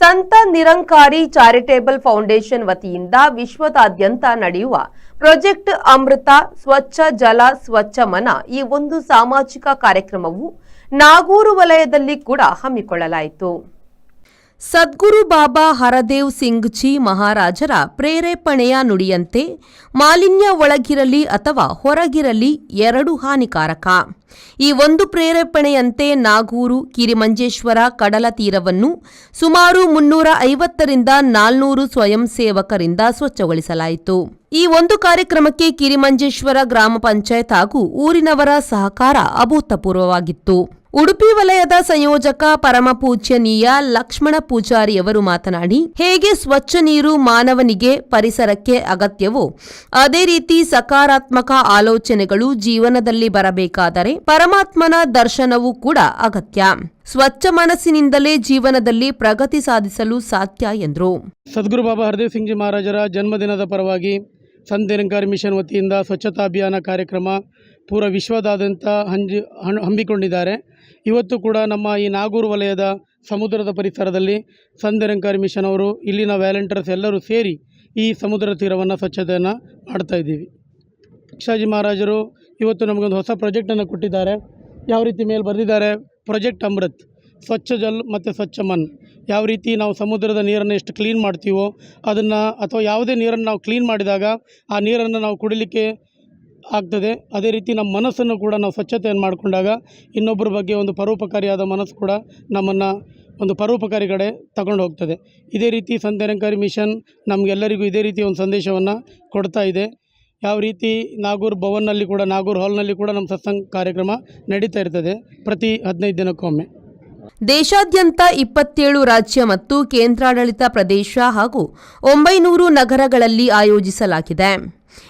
ಸಂತ Nirankari charitable foundation ವತಿಯಿಂದ ವಿಶ್ವದಾದ್ಯಂತ ನಡೆಯುವ ಪ್ರಾಜೆಕ್ಟ್ ಅಮೃತ, ಸ್ವಚ್ಛ ಜಲ, ಸ್ವಚ್ಛ ಮನ ಈ ಒಂದು ಸಾಮಾಜಿಕ ಕಾರ್ಯಕ್ರಮವು ನಾಗೂರು ವಲಯದಲ್ಲಿ ಕೂಡ ಹಮ್ಮಿಕೊಳ್ಳಲಾಯಿತು. ಸದ್ಗುರು ಬಾಬಾ ಹರದೇವ್ ಸಿಂಗ್ ಜಿ ಮಹಾರಾಜರ ಪ್ರೇರೇಪಣೆಯ ನುಡಿಯಂತೆ ಮಾಲಿನ್ಯ ಒಳಗಿರಲಿ ಅಥವಾ ಹೊರಗಿರಲಿ ಎರಡು ಹಾನಿಕಾರಕ. ಈ ಒಂದು ಪ್ರೇರೇಪಣೆಯಂತೆ ನಾಗೂರು, ಕಿರಿಮಂಜೇಶ್ವರ, ಕಡಲ ತೀರವನ್ನು ಸುಮಾರು ಮುನ್ನೂರ ಐವತ್ತರಿಂದ ನಾಲ್ನೂರು ಸ್ವಯಂ ಸೇವಕರಿಂದ ಸ್ವಚ್ಛಗೊಳಿಸಲಾಯಿತು. ಈ ಒಂದು ಕಾರ್ಯಕ್ರಮಕ್ಕೆ ಕಿರಿಮಂಜೇಶ್ವರ ಗ್ರಾಮ ಪಂಚಾಯತ್ ಹಾಗೂ ಊರಿನವರ ಸಹಕಾರ ಅಭೂತಪೂರ್ವವಾಗಿತ್ತು. ಉಡುಪಿ ವಲಯದ ಸಂಯೋಜಕ ಪರಮ ಪೂಜ್ಯನೀಯ ಲಕ್ಷ್ಮಣ ಪೂಜಾರಿಯವರು ಮಾತನಾಡಿ, ಹೇಗೆ ಸ್ವಚ್ಛ ನೀರು ಮಾನವನಿಗೆ ಪರಿಸರಕ್ಕೆ ಅಗತ್ಯವೋ, ಅದೇ ರೀತಿ ಸಕಾರಾತ್ಮಕ ಆಲೋಚನೆಗಳು ಜೀವನದಲ್ಲಿ ಬರಬೇಕಾದರೆ ಪರಮಾತ್ಮನ ದರ್ಶನವೂ ಕೂಡ ಅಗತ್ಯ. ಸ್ವಚ್ಛ ಮನಸ್ಸಿನಿಂದಲೇ ಜೀವನದಲ್ಲಿ ಪ್ರಗತಿ ಸಾಧಿಸಲು ಸಾಧ್ಯ ಎಂದರು. ಸದ್ಗುರು ಬಾಬಾ ಹರದೇವ್ ಸಿಂಗ್ ಮಹಾರಾಜರ ಜನ್ಮದಿನದ ಪರವಾಗಿ ಸಂತ ನಿರಂಕಾರಿ ಮಿಷನ್ ವತಿಯಿಂದ ಸ್ವಚ್ಛತಾ ಅಭಿಯಾನ ಕಾರ್ಯಕ್ರಮ ಪೂರ ವಿಶ್ವದಾದ್ಯಂತ ಹಂಜಿ ಹಮ್ಮಿಕೊಂಡಿದ್ದಾರೆ. ಇವತ್ತು ಕೂಡ ನಮ್ಮ ಈ ನಾಗೂರು ವಲಯದ ಸಮುದ್ರದ ಪರಿಸರದಲ್ಲಿ ಸಂತ ನಿರಂಕಾರಿ ಮಿಷನ್ ಅವರು, ಇಲ್ಲಿನ ವ್ಯಾಲೆಂಟರ್ಸ್ ಎಲ್ಲರೂ ಸೇರಿ ಈ ಸಮುದ್ರ ತೀರವನ್ನು ಸ್ವಚ್ಛತೆಯನ್ನು ಮಾಡ್ತಾ ಇದ್ದೀವಿ. ಶಿಕ್ಷಾಜಿ ಮಹಾರಾಜರು, ಇವತ್ತು ನಮಗೊಂದು ಹೊಸ ಪ್ರಾಜೆಕ್ಟನ್ನು ಕೊಟ್ಟಿದ್ದಾರೆ. ಯಾವ ರೀತಿ ಮೇಲೆ ಬರೆದಿದ್ದಾರೆ? ಪ್ರಾಜೆಕ್ಟ್ ಅಮೃತ್. ಸ್ವಚ್ಛ ಜಲ್ ಮತ್ತು ಸ್ವಚ್ಛ ಮನ್ ಯಾವ ರೀತಿ ನಾವು ಸಮುದ್ರದ ನೀರನ್ನು ಎಷ್ಟು ಕ್ಲೀನ್ ಮಾಡ್ತೀವೋ ಅದನ್ನು ಅಥವಾ ಯಾವುದೇ ನೀರನ್ನು ನಾವು ಕ್ಲೀನ್ ಮಾಡಿದಾಗ ಆ ನೀರನ್ನು ನಾವು ಕುಡಿಲಿಕ್ಕೆ ಆಗ್ತದೆ. ಅದೇ ರೀತಿ ನಮ್ಮ ಮನಸ್ಸನ್ನು ಕೂಡ ನಾವು ಸ್ವಚ್ಛತೆಯನ್ನು ಮಾಡಿಕೊಂಡಾಗ ಇನ್ನೊಬ್ಬರ ಬಗ್ಗೆ ಒಂದು ಪರೋಪಕಾರಿಯಾದ ಮನಸ್ಸು ಕೂಡ ನಮ್ಮನ್ನು ಒಂದು ಪರೋಪಕಾರಿ ಕಡೆ ತಗೊಂಡು ಹೋಗ್ತದೆ. ಇದೇ ರೀತಿ ಸಂತ ನಿರಂಕಾರಿ ಮಿಷನ್ ನಮಗೆಲ್ಲರಿಗೂ ಇದೇ ರೀತಿ ಒಂದು ಸಂದೇಶವನ್ನು ಕೊಡ್ತಾ ಇದೆ. ಯಾವ ರೀತಿ ನಾಗೂರ್ ಭವನ್ನಲ್ಲಿ ಕೂಡ ನಾಗೂರ್ ಹಾಲ್ನಲ್ಲಿ ಕೂಡ ನಮ್ಮ ಸತ್ಸಂಗ ಕಾರ್ಯಕ್ರಮ ನಡೀತಾ ಇರ್ತದೆ ಪ್ರತಿ ಹದಿನೈದು ದಿನಕ್ಕೊಮ್ಮೆ. ದೇಶಾದ್ಯಂತ ಇಪ್ಪತ್ತೇಳು ರಾಜ್ಯ ಮತ್ತು ಕೇಂದ್ರಾಡಳಿತ ಪ್ರದೇಶ ಹಾಗೂ ಒಂಬೈನೂರು ನಗರಗಳಲ್ಲಿ ಆಯೋಜಿಸಲಾಗಿದೆ.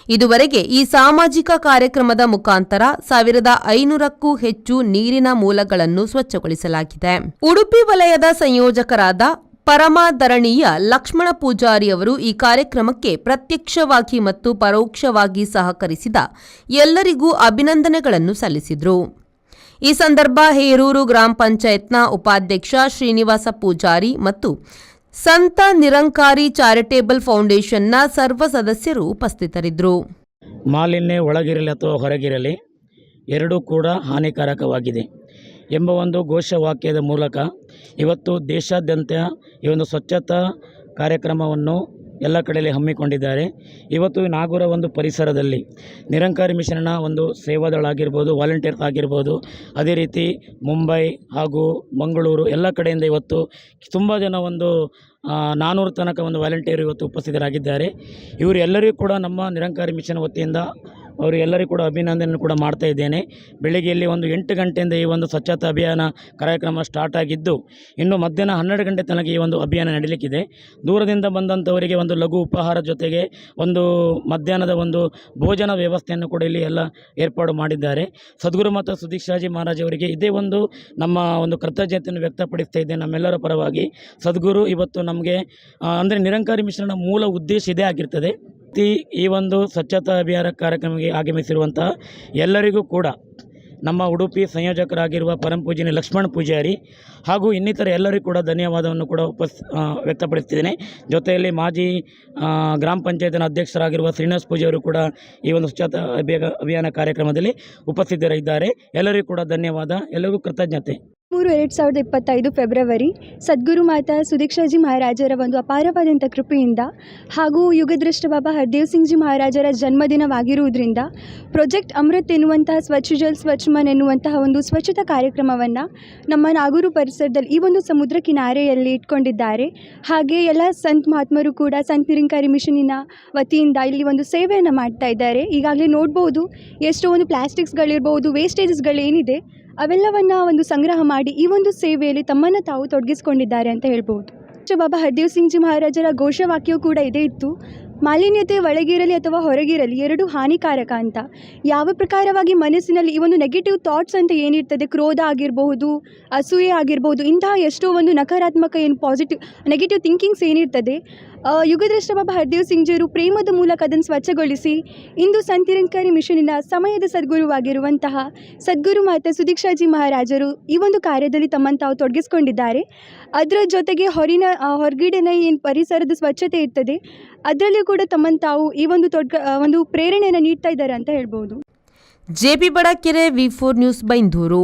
ಇದುವರೆಗೆ ಈ ಸಾಮಾಜಿಕ ಕಾರ್ಯಕ್ರಮದ ಮುಖಾಂತರ ಸಾವಿರದ ಐನೂರಕ್ಕೂ ಹೆಚ್ಚು ನೀರಿನ ಮೂಲಗಳನ್ನು ಸ್ವಚ್ಛಗೊಳಿಸಲಾಗಿದೆ. ಉಡುಪಿ ವಲಯದ ಸಂಯೋಜಕರಾದ ಪರಮಾಧರಣೀಯ ಲಕ್ಷ್ಮಣ ಪೂಜಾರಿ ಅವರು ಈ ಕಾರ್ಯಕ್ರಮಕ್ಕೆ ಪ್ರತ್ಯಕ್ಷವಾಗಿ ಮತ್ತು ಪರೋಕ್ಷವಾಗಿ ಸಹಕರಿಸಿದ ಎಲ್ಲರಿಗೂ ಅಭಿನಂದನೆಗಳನ್ನು ಸಲ್ಲಿಸಿದರು. ಈ ಸಂದರ್ಭ ಹೇರೂರು ಗ್ರಾಮ ಪಂಚಾಯತ್ನ ಉಪಾಧ್ಯಕ್ಷ ಶ್ರೀನಿವಾಸ ಪೂಜಾರಿ ಮತ್ತು ಸಂತ ನಿರಂಕಾರಿ ಚಾರಿಟೇಬಲ್ ಫೌಂಡೇಶನ್ನ ಸರ್ವ ಸದಸ್ಯರು ಉಪಸ್ಥಿತರಿದ್ದರು. ಮಾಲಿನ್ಯ ಒಳಗಿರಲಿ ಅಥವಾ ಹೊರಗಿರಲಿ ಎರಡೂ ಕೂಡ ಹಾನಿಕಾರಕವಾಗಿದೆ ಎಂಬ ಒಂದು ಘೋಷವಾಕ್ಯದ ಮೂಲಕ ಇವತ್ತು ದೇಶಾದ್ಯಂತ ಈ ಒಂದು ಸ್ವಚ್ಛತಾ ಕಾರ್ಯಕ್ರಮವನ್ನು ಎಲ್ಲ ಕಡೆಯಲ್ಲಿ ಹಮ್ಮಿಕೊಂಡಿದ್ದಾರೆ. ಇವತ್ತು ನಾಗೂರ ಒಂದು ಪರಿಸರದಲ್ಲಿ ನಿರಂಕಾರಿ ಮಿಷನ್ನ ಒಂದು ಸೇವಾದಳ ಆಗಿರ್ಬೋದು ವಾಲಂಟಿಯರ್ಸ್ ಆಗಿರ್ಬೋದು, ಅದೇ ರೀತಿ ಮುಂಬೈ ಹಾಗೂ ಮಂಗಳೂರು ಎಲ್ಲ ಕಡೆಯಿಂದ ಇವತ್ತು ತುಂಬ ಜನ ಒಂದು ನಾನ್ನೂರು ತನಕ ಒಂದು ವಾಲಂಟಿಯರ್ ಇವತ್ತು ಉಪಸ್ಥಿತರಾಗಿದ್ದಾರೆ. ಇವರೆಲ್ಲರಿಗೂ ಕೂಡ ನಮ್ಮ ನಿರಂಕಾರಿ ಮಿಷನ್ ವತಿಯಿಂದ ಅವರು ಎಲ್ಲರಿಗೂ ಕೂಡ ಅಭಿನಂದನೆ ಕೂಡ ಮಾಡ್ತಾ ಇದ್ದೇನೆ. ಬೆಳಿಗ್ಗೆ ಇಲ್ಲಿ ಒಂದು ಎಂಟು ಗಂಟೆಯಿಂದ ಈ ಒಂದು ಸ್ವಚ್ಛತಾ ಅಭಿಯಾನ ಕಾರ್ಯಕ್ರಮ ಸ್ಟಾರ್ಟ್ ಆಗಿದ್ದು, ಇನ್ನು ಮಧ್ಯಾಹ್ನ ಹನ್ನೆರಡು ಗಂಟೆ ತನಕ ಈ ಒಂದು ಅಭಿಯಾನ ನಡೀಲಿಕ್ಕಿದೆ. ದೂರದಿಂದ ಬಂದಂಥವರಿಗೆ ಒಂದು ಲಘು ಉಪಹಾರ ಜೊತೆಗೆ ಒಂದು ಮಧ್ಯಾಹ್ನದ ಒಂದು ಭೋಜನ ವ್ಯವಸ್ಥೆಯನ್ನು ಕೂಡ ಇಲ್ಲಿ ಎಲ್ಲ ಏರ್ಪಾಡು ಮಾಡಿದ್ದಾರೆ. ಸದ್ಗುರು ಮತ್ತು ಸುದೀಕ್ಷಾಜಿ ಮಹಾರಾಜ್ ಅವರಿಗೆ ಇದೇ ಒಂದು ನಮ್ಮ ಒಂದು ಕೃತಜ್ಞತೆಯನ್ನು ವ್ಯಕ್ತಪಡಿಸ್ತಾ ಇದ್ದೇನೆ ನಮ್ಮೆಲ್ಲರ ಪರವಾಗಿ. ಸದ್ಗುರು, ಇವತ್ತು ನಮಗೆ ಅಂದರೆ ನಿರಂಕಾರಿ ಮಿಶ್ರಣ ಮೂಲ ಉದ್ದೇಶ ಇದೇ ಆಗಿರ್ತದೆ. ಈ ಒಂದು ಸ್ವಚ್ಛತಾ ಅಭಿಯಾನ ಕಾರ್ಯಕ್ರಮಕ್ಕೆ ಆಗಮಿಸಿರುವಂತಹ ಎಲ್ಲರಿಗೂ ಕೂಡ ನಮ್ಮ ಉಡುಪಿ ಸಂಯೋಜಕರಾಗಿರುವ ಪರಂ ಪೂಜಿನಿ ಲಕ್ಷ್ಮಣ ಪೂಜಾರಿ ಹಾಗೂ ಇನ್ನಿತರ ಎಲ್ಲರಿಗೂ ಕೂಡ ಧನ್ಯವಾದವನ್ನು ಕೂಡ ಉಪಸ್ ವ್ಯಕ್ತಪಡಿಸ್ತಿದ್ದೇನೆ. ಜೊತೆಯಲ್ಲಿ ಮಾಜಿ ಗ್ರಾಮ ಪಂಚಾಯತಿನ ಅಧ್ಯಕ್ಷರಾಗಿರುವ ಶ್ರೀನಿವಾಸ ಪೂಜಾರಿ ಕೂಡ ಈ ಒಂದು ಸ್ವಚ್ಛತಾ ಅಭಿಯಾನ ಕಾರ್ಯಕ್ರಮದಲ್ಲಿ ಉಪಸ್ಥಿತರಿದ್ದಾರೆ. ಎಲ್ಲರಿಗೂ ಕೂಡ ಧನ್ಯವಾದ. ಎಲ್ಲರಿಗೂ ಕೃತಜ್ಞತೆ. ಮೂರು ಎರಡು ಸಾವಿರದ ಇಪ್ಪತ್ತೈದು ಫೆಬ್ರವರಿ, ಸದ್ಗುರು ಮಾತಾ ಸುದೀಕ್ಷಾಜಿ ಮಹಾರಾಜರ ಒಂದು ಅಪಾರವಾದಂಥ ಕೃಪೆಯಿಂದ ಹಾಗೂ ಯುಗದೃಷ್ಟ ಬಾಬಾ ಹರ್ದೇವ್ ಸಿಂಗ್ ಜಿ ಮಹಾರಾಜರ ಜನ್ಮದಿನವಾಗಿರುವುದರಿಂದ ಪ್ರೊಜೆಕ್ಟ್ ಅಮೃತ್ ಎನ್ನುವಂತಹ ಸ್ವಚ್ಛ ಜಲ್ ಸ್ವಚ್ಛ ಮನ್ ಎನ್ನುವಂತಹ ಒಂದು ಸ್ವಚ್ಛತಾ ಕಾರ್ಯಕ್ರಮವನ್ನು ನಮ್ಮ ನಾಗೂರು ಪರಿಸರದಲ್ಲಿ ಈ ಒಂದು ಸಮುದ್ರ ಕಿನಾರೆಯಲ್ಲಿ ಇಟ್ಕೊಂಡಿದ್ದಾರೆ. ಹಾಗೆ ಎಲ್ಲ ಸಂತ ಮಹಾತ್ಮರು ಕೂಡ ಸಂತ ನಿರಂಕಾರಿ ಮಿಷನಿನ ವತಿಯಿಂದ ಇಲ್ಲಿ ಒಂದು ಸೇವೆಯನ್ನು ಮಾಡ್ತಾ ಇದ್ದಾರೆ. ಈಗಾಗಲೇ ನೋಡ್ಬೋದು ಎಷ್ಟೋ ಒಂದು ಪ್ಲಾಸ್ಟಿಕ್ಸ್ಗಳಿರ್ಬೋದು ವೇಸ್ಟೇಜಸ್ಗಳೇನಿದೆ ಅವೆಲ್ಲವನ್ನು ಒಂದು ಸಂಗ್ರಹ ಮಾಡಿ ಈ ಒಂದು ಸೇವೆಯಲ್ಲಿ ತಮ್ಮನ್ನು ತಾವು ತೊಡಗಿಸಿಕೊಂಡಿದ್ದಾರೆ ಅಂತ ಹೇಳ್ಬೋದು. ಬಾಬಾ ಹರ್ದೇವ್ ಸಿಂಗ್ ಜಿ ಮಹಾರಾಜರ ಘೋಷವಾಕ್ಯವು ಕೂಡ ಇದೇ ಇತ್ತು. ಮಾಲಿನ್ಯತೆ ಒಳಗಿರಲಿ ಅಥವಾ ಹೊರಗಿರಲಿ ಎರಡು ಹಾನಿಕಾರಕ ಅಂತ. ಯಾವ ಪ್ರಕಾರವಾಗಿ ಮನಸ್ಸಿನಲ್ಲಿ ಈ ಒಂದು ನೆಗೆಟಿವ್ ಥಾಟ್ಸ್ ಅಂತ ಏನಿರ್ತದೆ, ಕ್ರೋಧ ಆಗಿರಬಹುದು, ಅಸೂಯೆ ಆಗಿರ್ಬೋದು ಇಂತಹ ಎಷ್ಟೋ ಒಂದು ನಕಾರಾತ್ಮಕ ಏನು ಪಾಸಿಟಿವ್ ನೆಗೆಟಿವ್ ಥಿಂಕಿಂಗ್ಸ್ ಏನಿರ್ತದೆ ಆ, ಯುಗದೃಷ್ಟ ಬಾಬಾ ಹರ್ದೇವ್ ಸಿಂಗ್ಜಿಯವರು ಪ್ರೇಮದ ಮೂಲಕ ಅದನ್ನು ಸ್ವಚ್ಛಗೊಳಿಸಿ ಇಂದು ಸಂತಿರಂಕಾರಿ ಮಿಷನಿನ ಸಮಯದ ಸದ್ಗುರುವಾಗಿರುವಂತಹ ಸದ್ಗುರು ಮಾತಾ ಸುದೀಕ್ಷಾಜಿ ಮಹಾರಾಜರು ಈ ಒಂದು ಕಾರ್ಯದಲ್ಲಿ ತಮ್ಮನ್ನು ತಾವು ತೊಡಗಿಸ್ಕೊಂಡಿದ್ದಾರೆ. ಅದರ ಜೊತೆಗೆ ಹೊರಿನ ಹೊರಗಿಡನ ಏನು ಪರಿಸರದ ಸ್ವಚ್ಛತೆ ಇರ್ತದೆ ಅದರಲ್ಲಿಯೂ ಕೂಡ ತಮ್ಮನ್ನು ತಾವು ಈ ಒಂದು ತೊಡ್ಗ ಒಂದು ಪ್ರೇರಣೆಯನ್ನು ನೀಡ್ತಾ ಇದ್ದಾರೆ ಅಂತ ಹೇಳ್ಬೋದು. JP Badakere V four news Byndoor.